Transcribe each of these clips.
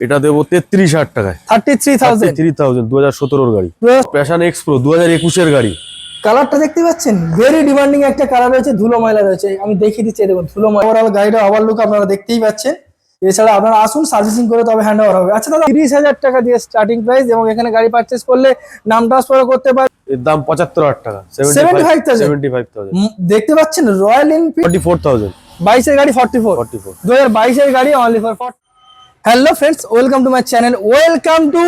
এটা দেবো তেত্রিশ হাজার টাকায়। Thirty three thousand three thousand দু হাজার সতেরোর গাড়ি। প্যাশন এক্সপ্রো দু হাজার একুশের গাড়ি। কালারটা দেখতে পাচ্ছেন? ভেরি ডিমান্ডিং একটা কালার রয়েছে ধুলো ময়লা রয়েছে। আমি দেখিয়ে দিচ্ছি দেখুন ধুলো ময়লা। ওভারঅল গাড়িটা ওভার লুক আপনারা দেখতেই পাচ্ছেন। এছাড়া আপনারা আসুন সার্ভিসিং করে তবে হ্যান্ড ওভার হবে। আচ্ছা দাদা তিরিশ হাজার টাকা দিয়ে স্টার্টিং প্রাইস এবং এখানে গাড়ি পারচেস করলে নাম ট্রান্সফার করতে পারে এর দাম পঁচাত্তর হাজার টাকা। 75,000 সেভেন্টি ফাইভ থাউজেন্ড উম, দেখতে পাচ্ছেন Royal Enfield forty four thousand বাইশের গাড়ি ফর্টি ফোর ফর্টি ফোর দু হাজার বাইশের গাড়ি only for for hello friends welcome to my channel welcome to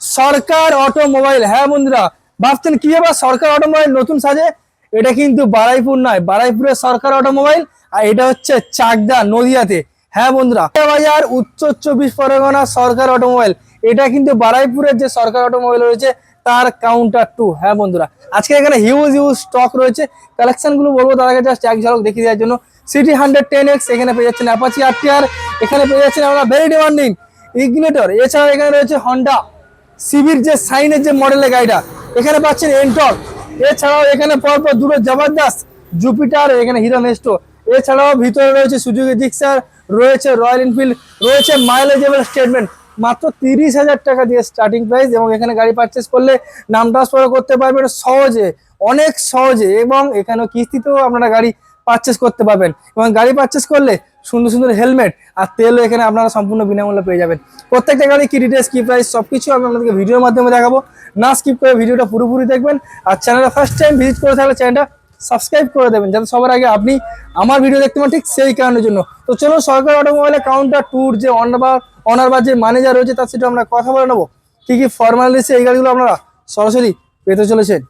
Sarkar automobile হ্যাঁ বন্ধুরা, ভাবছেন কি ব্যাপার সরকার অটোমোবাইল নতুন সাজে? এটা কিন্তু বারাইপুর নয়, বারাইপুরের সরকার অটোমোবাইল আর এটা হচ্ছে চাকদা নদিয়াতে। হ্যাঁ বন্ধুরা, বাজার উত্তর চব্বিশ পরগনা সরকার অটোমোবাইল এটা কিন্তু বারাইপুরের যে সরকার অটোমোবাইল রয়েছে, তার কাউন্টার টু হ্যাঁ বন্ধুরা, আজকে এখানে হিউজ হিউজ স্টক রয়েছে। কালেকশনগুলো বলব, তার আগে জাস্ট এক ঝলক দেখিয়ে দেওয়ার জন্য। সিটি হান্ড্রেড টেন এক্স এখানে পেয়ে যাচ্ছেন অ্যাপাচি আর এখানে পেয়ে যাচ্ছেন আমরা ভেরি ডিমান্ডিং ইগনিটর এছাড়াও এখানে রয়েছে হন্ডা সিভির যে সাইনের যে মডেলের গাড়িটা, এখানে পাচ্ছেন এন্টর এছাড়াও এখানে পরপর দুটো জবরদস্ত জুপিটার এখানে হিরো নেস্টো এছাড়াও ভিতরে রয়েছে সুজুকি জিক্সার রয়েছে রয়্যাল এনফিল্ড রয়েছে মাইলেজেবল স্টেটমেন্ট মাত্র তিরিশ হাজার টাকা দিয়ে স্টার্টিং প্রাইস এবং এখানে গাড়ি পারচেস করলে নাম ট্রান্সফার করতে পারবেন সহজে, অনেক সহজে এবং এখানেও কিস্তিতেও আপনারা গাড়ি পারচেস করতে পারবেন। এবং গাড়ি পারচেস করলে সুন্দর সুন্দর হেলমেট আর তেলও এখানে আপনারা সম্পূর্ণ বিনামূল্যে পেয়ে যাবেন। প্রত্যেকটা গাড়ি কি ডিটেলস কি প্রাইস সব কিছু আমি আপনাদেরকে ভিডিওর মাধ্যমে দেখাবো। না স্কিপ করে ভিডিওটা পুরোপুরি দেখবেন আর চ্যানেলটা ফার্স্ট টাইম ভিজিট করে থাকলে চ্যানেলটা সাবস্ক্রাইব করে দেবেন, যাতে সবার আগে আপনি আমার ভিডিও দেখতে পান ঠিক সেই কারণের জন্য। তো চলুন সরকার অটোমোবাইলের কাউন্টার ট্যুর যে অনার অনার বা যে ম্যানেজার রয়েছে তার সেটা আমরা কথা বলে নেব। কি কি ফর্মালিটিস এই গাড়িগুলো আপনারা সরাসরি পেতে চলেছেন।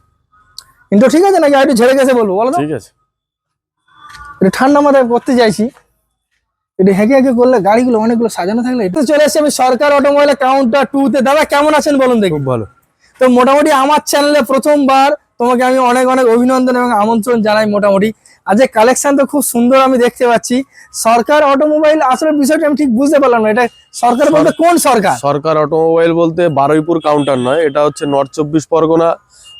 কিন্তু ঠিক আছে নাকি? আর একটু ঝেড়ে গেছে বলব, বলো ঠিক আছে। এটা ঠান্ডা মাথায় করতে চাইছি। এটা হেঁকে হেঁকে করলে গাড়িগুলো অনেকগুলো সাজানো থাকলে এটা চলে এসেছে আমি সরকার অটোমোবাইলের কাউন্টার টু তে। দাদা কেমন আছেন বলুন দেখি? খুব ভালো। তো মোটামুটি আমার চ্যানেলে প্রথমবার তোমাকে আমি অনেক অনেক অভিনন্দন এবং আমন্ত্রণ জানাই মোটামুটি। আজ কালেকশন তো খুব সুন্দর আমি দেখতে পাচ্ছি সরকার অটোমোবাইল আসলে বিষয়টা আমি ঠিক বুঝতে পারলাম না। এটা সরকার বলতে কোন সরকার? সরকার অটোমোবাইল বলতে বারুইপুর কাউন্টার নয় এটা হচ্ছে নর্থ চব্বিশ পরগনা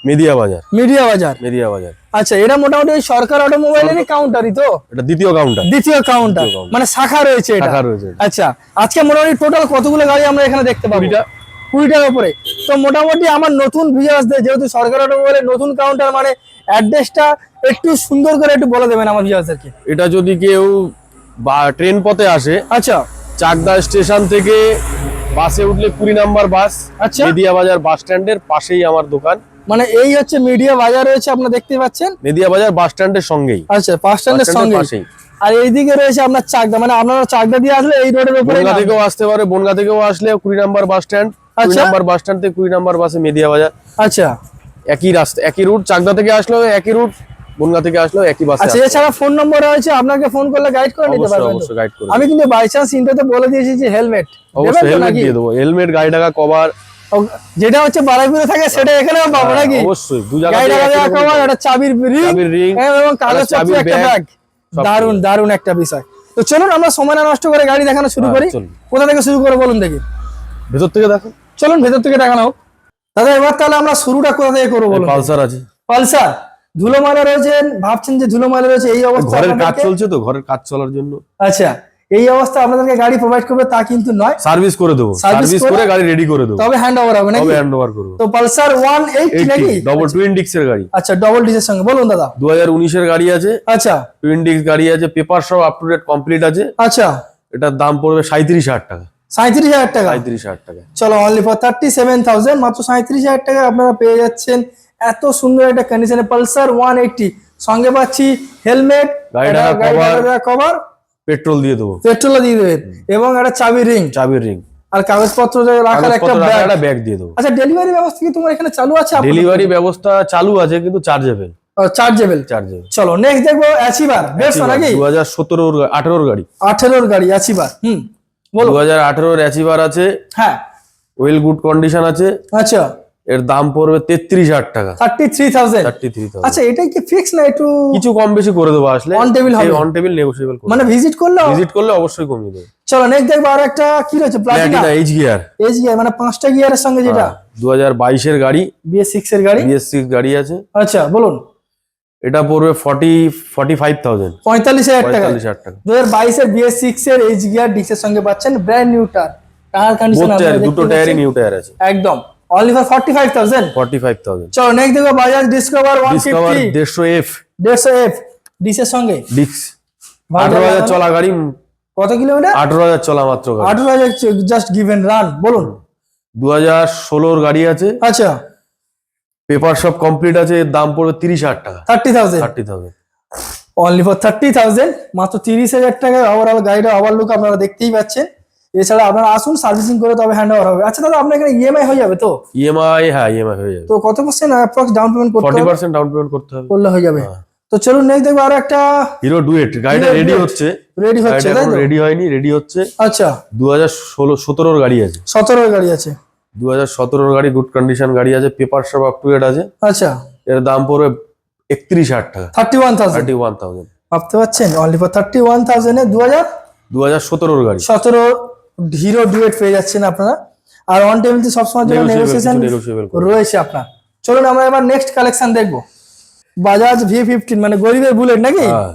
মেদিয়া বাজার মিডিয়া বাজার মেদিয়া বাজার আচ্ছা এটা মোটামুটি সরকার অটোমোবাইলেরই কাউন্টারই তো? এটা দ্বিতীয় কাউন্টার দ্বিতীয় কাউন্টার মানে শাখা রয়েছে এটা? টাকা রয়েছে আচ্ছা আজকে মোটামুটি টোটাল কতগুলো গাড়ি আমরা এখানে দেখতে পাবো? কুড়িটা। কুড়িটার উপরে। তো মোটামুটি আমার নতুন ভিউয়ার্সদের যেহেতু সরকার অটোমোবাইলের নতুন কাউন্টার মানে অ্যাড্রেসটা একটু সুন্দর করে একটু বলে দেবেন আমার ভিউয়ার্সদেরকে এটা যদি কেউ বা ট্রেন পথে আসে আচ্ছা। চাকদা স্টেশন থেকে বাসে উঠলে কুড়ি নাম্বার বাস আচ্ছা। মেদিয়া বাজার বাস স্ট্যান্ডের পাশেই আমার দোকান। মানে এই হচ্ছে মিডিয়া বাজার রয়েছে আপনারা দেখতে পাচ্ছেন। মিডিয়া বাজার বাস স্ট্যান্ডের সঙ্গেই। আচ্ছা বাস স্ট্যান্ডের সঙ্গে আর এইদিকে রয়েছে আপনার চাকদা মানে আপনারা চাকদা দিয়ে আসলে এই রোডের উপরে বনগা থেকেও আসতে পারে বনগা থেকেও আসলে কুড়ি নাম্বার বাস স্ট্যান্ড। কুড়ি আচ্ছা। নাম্বার বাস স্ট্যান্ড থেকে কুড়ি নাম্বার বাসে মেদিয়া বাজার। আচ্ছা। একই রাস্তা একই রুট চাকদা থেকে আসলেও একই রুট বনগা থেকে আসলেও একই বাসে আচ্ছা এছাড়া ফোন নম্বর রয়েছে আপনাকে ফোন করলে গাইড করে নিতে পারবেন। অবশ্যই গাইড করে আমি কিন্তু বাই চান্স ইন্টারতে বলে দিয়েছি যে হেলমেট অবশ্যই হেলমেট দিয়ে দেবো। হেলমেট গাড়ি টাকা কভার যেটা হচ্ছে থাকে সেটা এখানেও পাবো নাকি? অবশ্যই। দু গাড়ি জায়গায় কভার একটা চাবির রিং চাবির এবং কাগজ একটা চাবির একটা ব্যাগ দারুণ দারুণ একটা বিষয়। তো চলুন আমরা সময় নষ্ট করে গাড়ি দেখানো শুরু হ্যাঁ, করি। কোথা থেকে শুরু করে বলুন দেখি। ভেতর থেকে দেখো। চলুন ভেতর থেকে দেখানো হোক। দাদা এবার তাহলে আমরা শুরুটা কোথা থেকে করব বলুন? পালসার আছে। পালসার। ধুলো মালা রয়েছেন ভাবছেন যে ধুলো মালা রয়েছে এই অবস্থা ঘরের কাজ চলছে তো ঘরের কাজ চলার জন্য। আচ্ছা এই অবস্থা আপনাদেরকে গাড়ি প্রোভাইড করবে তা কিন্তু নয়। সার্ভিস করে দেবো। সার্ভিস করে- গাড়ি রেডি করে দেবো। তবে হ্যান্ড ওভার হবে নাকি? হ্যান্ড ওভার করব। তো পালসার ওয়ান এইট নাকি? ডবল টুইন ডিক্সের গাড়ি। আচ্ছা ডবল ডিজের সঙ্গে। বলুন দাদা। দু হাজার উনিশের গাড়ি আছে। আচ্ছা। টুইন ডিক্স গাড়ি আছে। পেপার সব আপ টু ডেট কমপ্লিট আছে। আচ্ছা। এটার দাম পড়বে সাঁত্রিশ হাজার টাকা। সাঁত্রিশ হাজার টাকা? সাঁত্রিশ হাজার টাকা। চলো only for thirty seven thousand মাত্র সাঁত্রিশ হাজার টাকা আপনারা পেয়ে যাচ্ছেন। এত সুন্দর একটা কন্ডিশনে পালসার ওয়ান এইটটি সঙ্গে পাচ্ছি হেলমেট cover। কভার পেট্রোল দিয়ে দেবো। পেট্রোল দিয়ে দেবেন এবং একটা চাবি রিং চাবির রিং আর কাগজপত্র রাখার একটা ব্যাগ একটা ব্যাগ দিয়ে দেবো। আচ্ছা ডেলিভারি ব্যবস্থা কি তোমার এখানে চালু আছে ডেলিভারি ব্যবস্থা চালু আছে কিন্তু চার্জেবল চার্জেবল চার্জেবল চলো নেক্সট দেখব অ্যাচিভার বেশ নাকি? দু হাজার সতেরোর আঠেরোর গাড়ি। আঠেরোর গাড়ি অ্যাচিভার হুম বলো। দু হাজার আঠেরোর অ্যাচিভার আছে। হ্যাঁ। ওয়েল গুড কন্ডিশন আছে। আচ্ছা। এর দাম পড়বে তেত্রিশ হাজার টাকা। Thirty three thousand thirty three আচ্ছা এটা কি ফিক্স না একটু কিছু কম বেশি করে দেবো আসলে। On table হবে? অন টেবিল নেগোসিয়েবল মানে ভিজিট করল? ভিজিট করলে অবশ্যই কমিয়ে দেবে। চলো নেক্সট দেখব আর একটা কি রয়েছে? Platina H gear H gear মানে পাঁচটা গিয়ারের সঙ্গে যেটা? দু হাজার বাইশের গাড়ি। বিএস সিক্স এর গাড়ি? বিএস সিক্স গাড়ি আছে। আচ্ছা বলুন। এটা পড়বে ফর্টি ফর্টি ফাইভ থাউজেন্ড পঁয়তাল্লিশ হাজার টাকা। পঁয়তাল্লিশ হাজার টাকা। দু হাজার বাইশের বিএস সিক্স এর এইচ গিয়ার ডিক্সের সঙ্গে পাচ্ছেন ব্র্যান্ড নিউ টার টায়ার কন্ডিশন টায়ার দুটো টায়ারই নিউ টায়ার আছে। একদম। Only for forty five thousand forty five thousand চলো নেক্সট দেখো Bajaj Discover one Discover fifty দেড়শো এফ দেড়শো এফ ডিসের সঙ্গে চলা গাড়ি। কত কিলোমিটার? আঠারো হাজার চলা মাত্র গাড়ি। আঠারো হাজার জাস্ট গিভেন রান বলুন। দু হাজার ষোলোর গাড়ি আছে। আচ্ছা। পেপার সব কমপ্লিট আছে এর দাম পড়বে তিরিশ হাজার টাকা। Thirty thousand thirty thousand only for thirty thousand মাত্র তিরিশ হাজার টাকায় ওভারঅল গাড়িটা ওভারলুক আপনারা দেখতেই পাচ্ছেন। এছাড়া আপনারা আসুন সার্ভিসিং করে তবে হ্যান্ড ওভার হবে। আচ্ছা দাদা আপনার এখানে ইএমআই হয়ে যাবে তো? ইএমআই হ্যাঁ ইএমআই হয়ে যাবে। তো কত পার্সেন্ট অ্যাপ্রক্স ডাউন পেমেন্ট করতে হবে? পার্সেন্ট ডাউন পেমেন্ট করতে হবে। করলে হয়ে যাবে। হ্যাঁ। তো চলুন নেক্সট দেখব আরও একটা হিরো ডুয়েট গাড়িটা রেডি হচ্ছে। রেডি হচ্ছে তাই তো? রেডি হয়নি রেডি হচ্ছে। আচ্ছা। দু হাজার ষোলো সতেরোর গাড়ি আছে। সতেরোর গাড়ি আছে। দু হাজার সতেরোর গাড়ি গুড কন্ডিশন গাড়ি আছে পেপার সব আপ টু ডেট আছে। আচ্ছা। এর দাম পড়বে একত্রিশ হাজার টাকা। Thirty one thousand thirty one thousand ভাবতে পারছেন? অনলি ফর থার্টি ওয়ান থাউজেন্ডে দু হাজার দু সতেরোর গাড়ি। সতেরো হিরো ডুয়েট পেয়ে যাচ্ছেন আপনারা। আর অন টেবিল সবসময় জন্য নেগোসিয়েশন। রয়েছে আপনার। চলুন আমরা এবার নেক্সট কালেকশন দেখব। বাজাজ ভি ফিফটিন মানে গরিবের বুলেট নাকি? হ্যাঁ।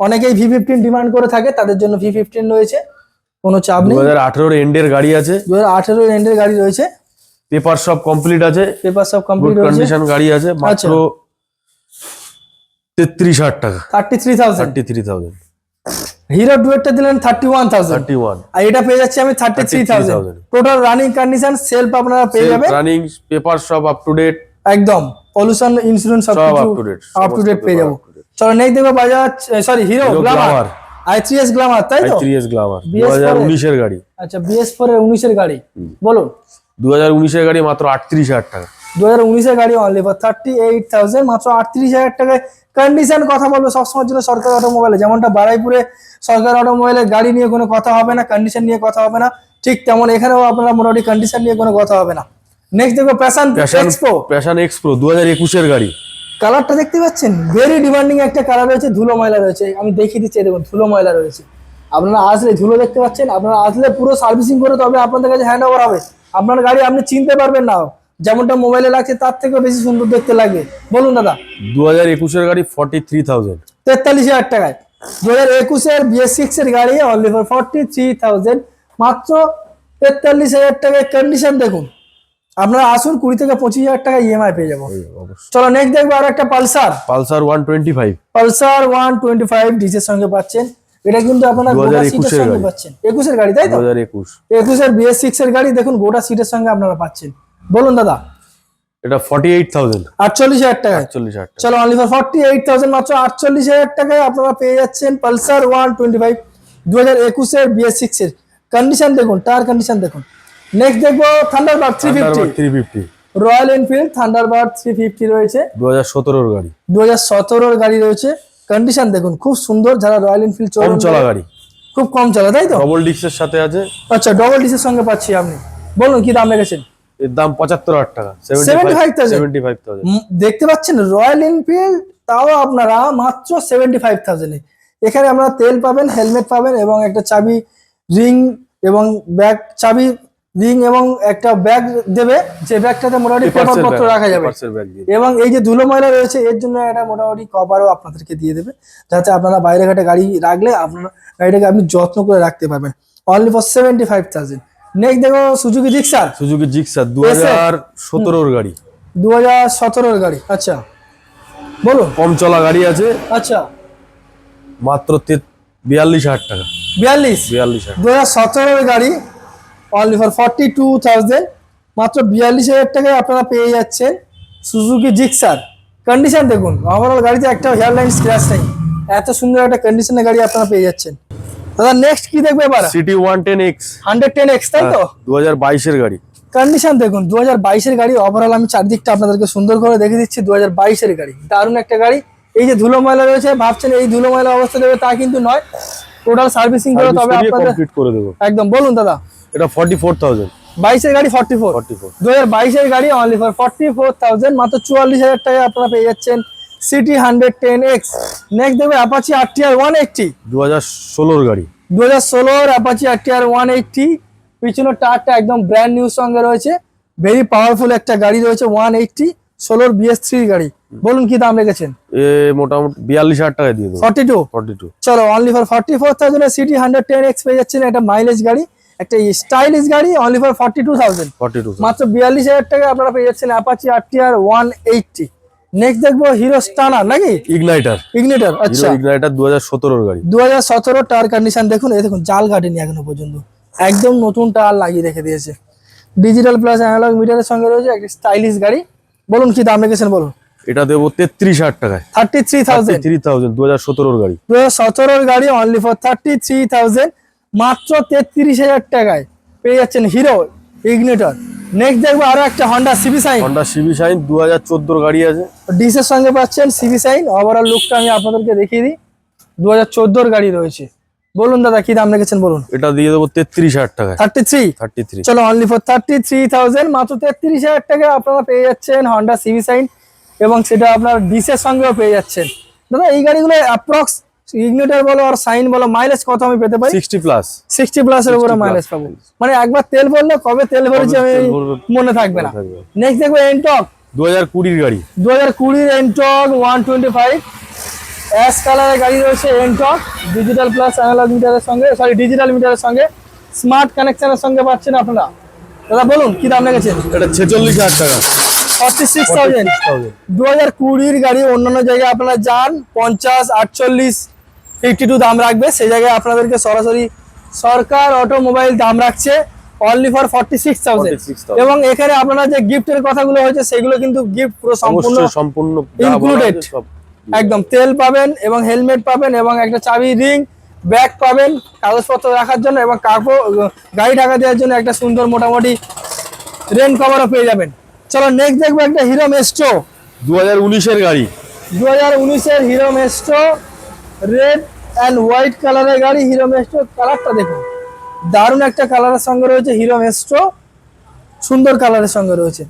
অনেকেই ভি ফিফটিন ডিমান্ড করে থাকে তাদের জন্য ভি ফিফটিন রয়েছে। কোনো চাপ দু নেই হাজার আঠেরোর এন্ডের গাড়ি আছে। দু হাজার আঠেরো এন্ডের গাড়ি রয়েছে। পেপার সব কমপ্লিট আছে। পেপার সব কমপ্লিট কন্ডিশন গাড়ি আছে। মাত্র আচ্ছা। তেত্রিশ হাজার টাকা। Thirty three thousand thirty three thousand Hero ডুয়েটটা দিলেন thirty one thousand thirty one আর এটা পেয়ে যাচ্ছি আমি thirty three thousand total running condition self আপনারা পেয়ে যাবেন। রানিং পেপার সব আপ টু ডেট একদম। পলিউশন ইন্স্যুরেন্স সব up to date, up to date পেয়ে যাব। চলো নেক্সট দেখো Bajaj sorry Hero Glamour। I three S Glamour তাই তো? থ্রি এস গ্লামার দু হাজার এর? উনিশের গাড়ি। আচ্ছা বিএস ফোর এর উনিশের গাড়ি। বলুন। দু হাজার উনিশের গাড়ি মাত্র আটত্রিশ হাজার টাকা। দু হাজার উনিশের গাড়ি only for thirty eight thousand মাত্র আটত্রিশ হাজার টাকায় কন্ডিশন কথা বলব সবসময়ের জন্য সরকারি অটোমোবাইলে যেমনটা বারাইপুরে সরকারি অটোমোবাইলে গাড়ি নিয়ে কোনো কথা হবে না কন্ডিশন নিয়ে কথা হবে না। ঠিক তেমন এখানেও আপনারা মোটামুটি কন্ডিশন নিয়ে কোনো কথা হবে না। নেক্সট দেখো প্যাশন এক্সপো প্যাশন এক্সপ্রো দু হাজার একুশের গাড়ি। কালারটা দেখতে পাচ্ছেন? ভেরি ডিমান্ডিং একটা কালার রয়েছে ধুলো ময়লা রয়েছে। আমি দেখিয়ে দিচ্ছি দেখুন ধুলো ময়লা রয়েছে। আপনারা আসলে ধুলো দেখতে পাচ্ছেন আপনারা আসলে পুরো সার্ভিসিং করে তবে আপনাদের কাছে হ্যান্ড ওভার হবে। আপনার গাড়ি আপনি চিনতে পারবেন না। যেমনটা মোবাইলে লাগছে তার থেকেও বেশি সুন্দর দেখতে লাগবে। বলুন দাদা। দু হাজার একুশের গাড়ি ফর্টি থ্রি থাউজেন্ড তেতাল্লিশ হাজার টাকায়। দু হাজার একুশের বিএস সিক্স এর গাড়ি only for forty three thousand মাত্র তেতাল্লিশ হাজার টাকায় কন্ডিশন দেখুন। আপনারা আসুন কুড়ি থেকে পঁচিশ হাজার টাকা ইএমআই পেয়ে যাব। চলো নেক্সট দেখব আর একটা Pulsar. Pulsar one twenty five Pulsar one twenty five ডিজের সঙ্গে পাচ্ছেন। এটা কিন্তু আপনারা গোটা সিটের সঙ্গে পাচ্ছেন। একুশের গাড়ি তাই তো? একুশ। একুশের বিএস সিক্স এর গাড়ি দেখুন গোটা সিটের সঙ্গে আপনারা পাচ্ছেন। বলুন দাদা। এটা ফর্টি এইট থাউজেন্ড আটচল্লিশ হাজার টাকায়। চল্লিশ হাজার। টাকা চলো only for forty eight thousand মাত্র আটচল্লিশ হাজার টাকায় আপনারা পেয়ে যাচ্ছেন পালসার ওয়ান টোয়েন্টি ফাইভ দু হাজার একুশের বিএস সিক্স এর। কন্ডিশন দেখুন টায়ার কন্ডিশন দেখুন। নেক্সট দেখব Thunderbird three fifty three fifty Royal Enfield Thunderbird three fifty রয়েছে। দু হাজার সতেরোর গাড়ি। দু হাজার সতেরোর গাড়ি রয়েছে। কন্ডিশন দেখুন খুব সুন্দর যারা রয়্যাল এনফিল্ড কম চলা গাড়ি। খুব কম চলে তাই তো? ডবল ডিক্সের সাথে আছে। আচ্ছা ডবল ডিসের সঙ্গে পাচ্ছি আপনি বলুন কি দাম রেখেছেন? এর দাম পঁচাত্তর হাজার টাকা 75,000 সেভেন্টি ফাইভ থাউজেন্ড দেখতে পাচ্ছেন রয়্যাল এনফিল্ড তাও আপনারা মাত্র সেভেন্টি ফাইভ থাউজেন্ডে এখানে আপনারা তেল পাবেন হেলমেট পাবেন এবং একটা চাবি রিং এবং ব্যাগ চাবি রিং এবং একটা ব্যাগ দেবে। যে ব্যাগটাতে মোটামুটি পেপার পত্র রাখা যাবে। এবং এই যে ধুলো ময়লা রয়েছে এর জন্য একটা মোটামুটি কভারও আপনাদেরকে দিয়ে দেবে। যাতে আপনারা বাইরে ঘাটে গাড়ি রাখলে আপনার গাড়িটাকে আপনি যত্ন করে রাখতে পারবেন। Only for seventy five thousand next দেখো সুজুকি জিক্সার সুজুকি জিক্সার দু হাজার সতেরোর গাড়ি। দু হাজার সতেরোর গাড়ি আচ্ছা। বলুন কম চলা গাড়ি আছে। আচ্ছা। মাত্র বিয়াল্লিশ হাজার টাকা। বিয়াল্লিশ। বিয়াল্লিশ দু হাজার সতেরোর গাড়ি only for forty two thousand মাত্র বিয়াল্লিশ হাজার টাকায় আপনারা পেয়ে যাচ্ছেন সুজুকি জিক্সার কন্ডিশন দেখুন ওভারঅল গাড়িতে একটা হেয়ারলাইন স্ক্র্যাচ নেই। এত সুন্দর একটা কন্ডিশনের গাড়ি আপনারা পেয়ে যাচ্ছেন। দাদা নেক্সট কি দেখবে এবার? CT one ten X hundred ten X তাই তো? দু হাজার বাইশের গাড়ি। কন্ডিশন দেখুন দু হাজার বাইশের গাড়ি ওভারঅল আমি চারদিকটা আপনাদেরকে সুন্দর করে দেখে দিচ্ছি দু হাজার বাইশের গাড়ি। দারুণ একটা গাড়ি। এই যে ধুলো ময়লা রয়েছে ভাবছেন এই ধুলো ময়লা অবস্থা দেবে তা কিন্তু নয়। টোটাল সার্ভিসিং করে তবে আপনাদের কমপ্লিট করে দেবো। একদম বলুন দাদা। এটা ফর্টি ফোর থাউজেন্ড বাইশের গাড়ি ফর্টি ফোর ফর্টি ফোর দু হাজার বাইশের গাড়ি only for forty four thousand মাত্র চুয়াল্লিশ হাজার টাকায় আপনারা পেয়ে যাচ্ছেন। CT hundred ten X next দেখবে Apache R T R one eighty দু হাজার ষোলোর গাড়ি। দু হাজার ষোলোর Apache R T R one eighty পিছনের টায়ারটা একদম ব্র্যান্ড নিউ সঙ্গে রয়েছে। ভেরি পাওয়ারফুল একটা গাড়ি রয়েছে ওয়ান এইটটি ষোলোর বিএস থ্রি গাড়ি। বলুন কি দাম রেখেছেন? এ মোটামুটি বিয়াল্লিশ হাজার টাকা দিয়ে দেবো। ফর্টি টু ফর্টি টু চলো only for forty four thousand CT hundred ten X পেয়ে যাচ্ছেন। একটা মাইলেজ গাড়ি। একটা স্টাইলিশ গাড়ি only for forty two thousand forty two মাত্র বিয়াল্লিশ হাজার টাকা আপনারা পেয়ে যাচ্ছেন Apache R T R one eighty next দেখব হিরো স্টানার নাকি? ইগনাইটার ইগনিটার আচ্ছা। ইগনাইটার দু হাজার সতেরোর গাড়ি। দু হাজার সতেরো টায়ার কন্ডিশন দেখুন এই দেখুন জাল কাটেনি এখনও পর্যন্ত। একদম নতুন টায়ার লাগিয়ে রেখে দিয়েছে। ডিজিটাল প্লাস অ্যানালগ মিটারের সঙ্গে রয়েছে একটা স্টাইলিশ গাড়ি। বলুন কি দাম রেখেছেন বলুন? এটা দেবো তেত্রিশ হাজার টাকায়। Thirty three thousand three thousand দু হাজার সতেরোর গাড়ি। দু হাজার সতেরোর গাড়ি only for thirty three thousand মাত্র তেত্রিশ হাজার টাকায়। পেয়ে যাচ্ছেন হিরো ইগনিটর নেক্সট দেখব আরও একটা Honda CB Shine Honda CB Shine দু হাজার চোদ্দোর গাড়ি আছে। ডিসের সঙ্গে পাচ্ছেন সিবি সাইন ওভারঅল লুকটা আমি আপনাদেরকে দেখিয়ে দিই। দু হাজার চোদ্দোর গাড়ি রয়েছে। বলুন দাদা কি দাম রেখেছেন বলুন? এটা দিয়ে দেবো তেত্রিশ হাজার টাকায়। থার্টি থ্রি থার্টি থ্রি চলো only for thirty three thousand মাত্র তেত্রিশ হাজার টাকা আপনারা পেয়ে যাচ্ছেন হন্ডা সিভি সাইন এবং সেটা আপনার ডিসের সঙ্গেও পেয়ে যাচ্ছেন। দাদা এই গাড়িগুলো অ্যাপ্রক্স ইগনিটার বলো আর সাইন বলো মাইলেজ কত আমি পেতে পারি? সিক্সটি প্লাস সিক্সটি প্লাসের উপরে 60 মাইলেজ পাবো। মানে একবার তেল বললে কবে তেল ভরেছি আমি মনে থাকবে না। নেক্সট দেখব এনটক দু হাজার কুড়ির গাড়ি। দু হাজার কুড়ির NTorq one twenty five ash কালারের গাড়ি রয়েছে এনটক ডিজিটাল প্লাস অ্যানালগ মিটারের সঙ্গে সরি ডিজিটাল মিটারের সঙ্গে। স্মার্ট কানেকশনের সঙ্গে পাচ্ছেন আপনারা। দাদা বলুন কি দাম লেগেছে? এটা ছেচল্লিশ হাজার টাকা। ফর্টি সিক্স থাউজেন্ড দু হাজার কুড়ির গাড়ি অন্যান্য জায়গায় আপনারা যান পঞ্চাশ আটচল্লিশ ফিফটি টু দাম রাখবে। সেই জায়গায় আপনাদেরকে সরাসরি সরকার অটোমোবাইল দাম রাখছে only for forty six thousand 46,000 এবং এখানে আপনারা যে গিফটের কথাগুলো হয়েছে সেগুলো কিন্তু গিফট পুরো সম্পূর্ণ সম্পূর্ণ সব একদম তেল পাবেন এবং হেলমেট পাবেন এবং একটা চাবি রিং ব্যাগ পাবেন কাগজপত্র রাখার জন্য এবং কাপড় গাড়ি ঢাকা দেওয়ার জন্য একটা সুন্দর মোটামুটি রেন কভারও পেয়ে যাবেন। চলো নেক্সট দেখব একটা হিরো মেস্ট্রো দু হাজার উনিশের গাড়ি। দু হাজার উনিশের Hero Maestro red and white কালারের গাড়ি হিরো মেস্ট্রো কালারটা দেখুন। দারুণ একটা কালারের সঙ্গে রয়েছে হিরো মেস্ট্রো সুন্দর কালারের সঙ্গে রয়েছে।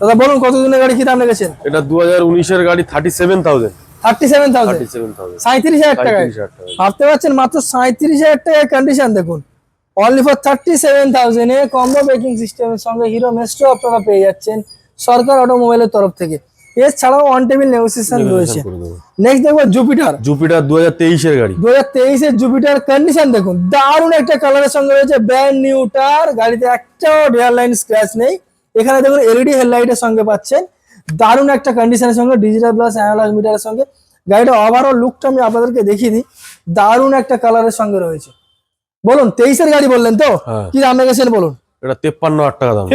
দাদা বলুন কত দিনের গাড়ি কি দাম লেগেছেন এটা দু হাজার উনিশের গাড়ি thirty seven thousand thirty seven thousand সাঁত্রিশ হাজার টাকা। ভাবতে পারছেন মাত্র সাঁত্রিশ হাজার টাকায় কন্ডিশন দেখুন। Only for thirty seven thousand a combo braking সিস্টেমের সঙ্গে হিরো মেস্ট্রো আপনারা পেয়ে যাচ্ছেন। সরকার অটোমোবাইলের তরফ থেকে। এছাড়াও অন টেবিল নেগোসিয়েশন রয়েছে। নেক্সট দেখব জুপিটার জুপিটার দু হাজার তেইশের গাড়ি। দু হাজার তেইশের জুপিটার কন্ডিশন দেখুন। দারুণ একটা কালারের সঙ্গে রয়েছে ব্র্যান্ড নিউ টার গাড়িতে একটাও রিয়ার লাইন স্ক্র্যাচ নেই। এখানে দেখুন এলইডি হেডলাইটের সঙ্গে পাচ্ছেন। দারুণ একটা কন্ডিশনের সঙ্গে ডিজিটাল প্লাস অ্যানালগ মিটারের সঙ্গে। গাড়িটা ওভারঅল লুকটা আমি আপনাদেরকে দেখিয়ে দিই। দারুণ একটা কালারের সঙ্গে রয়েছে। বলুন তেইশের গাড়ি বললেন তো? হ্যাঁ। কি দাম রেখেছেন বলুন? এটা তেপ্পান্ন হাজার টাকা দাম।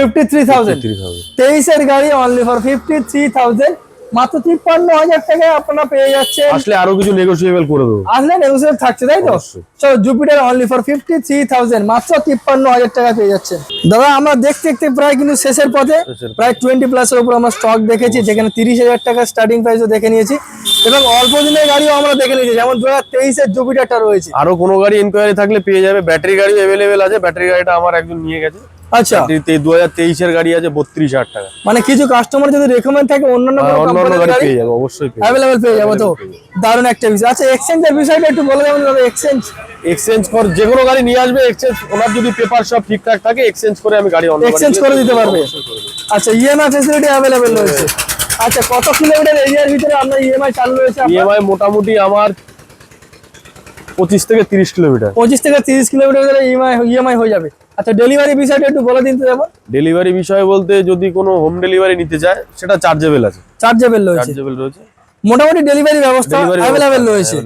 গাড়ি only for fifty three thousand মাত্র তিপ্পান্ন হাজার টাকায় আপনারা পেয়ে যাচ্ছেন। আসলে আরও কিছু করে দেবো। আসলে থাকছে তাই তো। চলো Jupiter only for fifty three thousand মাত্র তিপ্পান্ন হাজার টাকা পেয়ে যাচ্ছেন। দাদা আমরা দেখতে দেখতে প্রায় কিন্তু শেষের পথে। প্রায় টোয়েন্টি প্লাসের উপর আমরা স্টক দেখেছি যেখানে তিরিশ হাজার টাকা স্টার্টিং প্রাইসও দেখে নিয়েছি। এবং অল্প দিনের গাড়িও আমরা দেখে নিয়েছি যেমন দু হাজার তেইশের জুপিটারটা রয়েছে। আরও কোনো গাড়ি ইনকোয়ারি থাকলে পেয়ে যাবে। ব্যাটারি গাড়ি অ্যাভেলেবেল আছে। ব্যাটারি গাড়িটা আমার একজন নিয়ে গেছে। আচ্ছা। দু হাজার তেইশের গাড়ি আছে বত্রিশ হাজার টাকা। মানে কিছু কাস্টমার যদি রেকমেন্ড থাকে অন্যান্য আর কোনো অন্য অন্য কোম্পানির গাড়ি গাড়ি পেয়ে যাবে অবশ্যই অ্যাভেলেবেল পেয়ে যাব তো দারুণ একটা বিষয় আচ্ছা এক্সচেঞ্জের বিষয়টা একটু বলে দেবেন দাদা এক্সচেঞ্জ এক্সচেঞ্জ কর যে কোনো গাড়ি নিয়ে আসবে এক্সচেঞ্জ ওনার যদি পেপার সব ঠিকঠাক থাকে এক্সচেঞ্জ করে আমি গাড়ি অন্য এক্সচেঞ্জ করে দিতে পারবে। আচ্ছা ইএমআই অ্যাভেলেবেল রয়েছে। আচ্ছা কত কিলোমিটার এরিয়ার ভিতরে আপনার ইএমআই চালু রয়েছে? ইএমআই মোটামুটি আমার পঁচিশ থেকে তিরিশ কিলোমিটার পঁচিশ থেকে তিরিশ কিলোমিটার ইএমআই হয়ে যাবে। আচ্ছা ডেলিভারি বিষয়টা একটু বলে দিন তো যেমন। ডেলিভারি বিষয় বলতে যদি কোনো হোম ডেলিভারি নিতে চায় সেটা চার্জেবল আছে। চার্জেবল রয়েছে। চার্জেবল রয়েছে। মোটামুটি ডেলিভারি ব্যবস্থা অ্যাভেলেবেল রয়েছে।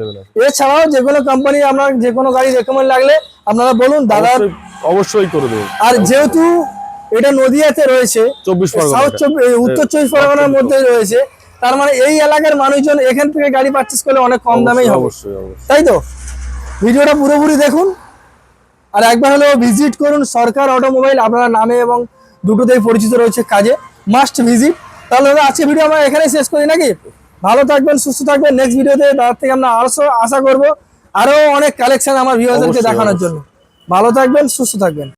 এছাড়াও যে কোনো কোম্পানি আপনার যে কোনো গাড়ি রেকমেন্ড লাগলে আপনারা বলুন দাদার অবশ্যই- করে দেবো। আর যেহেতু এটা নদিয়াতে রয়েছে চব্বিশ সাউথ উত্তর চব্বিশ পরগনার মধ্যে রয়েছে। তার মানে এই এলাকার মানুষজন এখান থেকে গাড়ি পারচেস করলে অনেক কম দামেই হবে। অবশ্যই অবশ্যই। তাই তো? ভিডিওটা পুরোপুরি দেখুন। আর একবার হলেও ভিজিট করুন সরকার অটোমোবাইল আপনার নামে এবং দুটোতেই পরিচিত রয়েছে কাজে। মাস্ট ভিজিট তাহলে দাদা আজকে ভিডিও আমরা এখানেই শেষ করি নাকি? ভালো থাকবেন সুস্থ থাকবেন। নেক্সট ভিডিওতে তার থেকে আমরা আরও আশা করব আরও অনেক কালেকশন আমার ভিউয়ারদেরকে দেখানোর জন্য। ভালো থাকবেন সুস্থ থাকবেন।